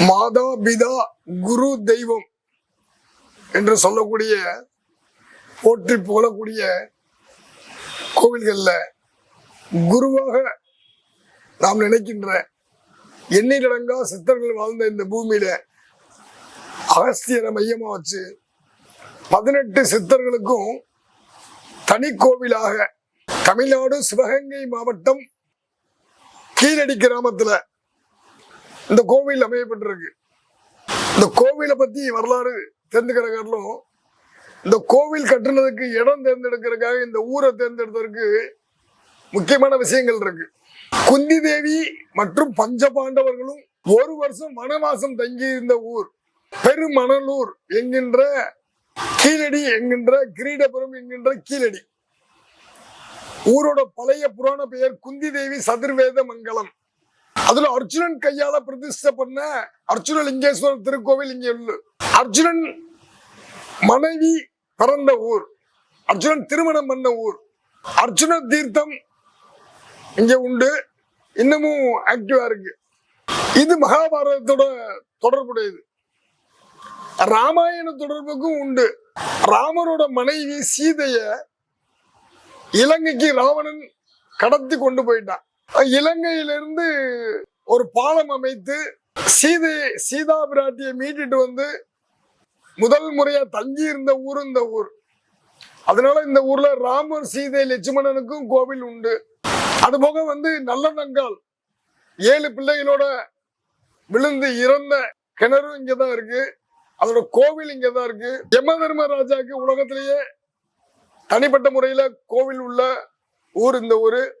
மாதா பிதா குரு தெய்வம் என்று சொல்லக்கூடிய போற்றி புகழக்கூடிய கோவில்களில் குருவாக நாம் நினைக்கின்ற எண்ணிலடங்கா சித்தர்கள் வாழ்ந்த இந்த பூமியில அகஸ்தியரை மையமா வச்சு பதினெட்டு சித்தர்களுக்கும் தனி கோவிலாக தமிழ்நாடு சிவகங்கை மாவட்டம் கீழடி கிராமத்துல இந்த கோவில் அமையப்பட்டிருக்கு. இந்த கோவிலை பத்தி வரலாறு தெரிஞ்சுக்கிற காட்டிலும் இந்த கோவில் கட்டுனதுக்கு இடம் தேர்ந்தெடுக்கிறதுக்காக இந்த ஊரை தேர்ந்தெடுத்ததற்கு முக்கியமான விஷயங்கள் இருக்கு. குந்தி தேவி மற்றும் பஞ்சபாண்டவர்களும் ஒரு வருஷம் வனவாசம் தங்கி இருந்த ஊர். பெருமணலூர் என்கின்ற கீழடி என்கின்ற கிரீடபுரம் என்கின்ற கீழடி. ஊரோட பழைய புராண பெயர் குந்தி தேவி சதுர்வேத மங்கலம். அதுல அர்ஜுனன் கையால பிரதிஷ்டை பண்ண அர்ஜுன லிங்கேஸ்வரர் திருக்கோவில் இங்க உள்ள அர்ஜுனன் மனைவி பிறந்த ஊர். அர்ஜுனன் திருமணம் பண்ண ஊர். அர்ஜுன தீர்த்தம் இங்க உண்டு. இன்னமும் ஆக்டிவா இருக்கு. இது மகாபாரதத்தோட தொடர்புடையது. ராமாயண தொடர்புக்கும் உண்டு. ராமரோட மனைவி சீதைய இலங்கைக்கு ராவணன் கடத்தி கொண்டு போயிட்டான். இலங்கையிலிருந்து ஒரு பாலம் அமைத்து சீதை சீதா பிராட்டியை மீட்டுட்டு வந்து முதல் முறையா தங்கி இருந்த ஊர் இந்த ஊர். அதனால இந்த ஊர்ல ராமர் சீதை லட்சுமணனுக்கும் கோவில் உண்டு. அது போக வந்து நல்லநங்கால் ஏழு பிள்ளைகளோட விழுந்து இறந்த கிணறும் இங்கதான் இருக்கு. அதோட கோவில் இங்கதான் இருக்கு. யம தர்மராஜாக்கு உலகத்திலேயே தனிப்பட்ட முறையில கோவில் உள்ள ஊர் இந்த ஊரு.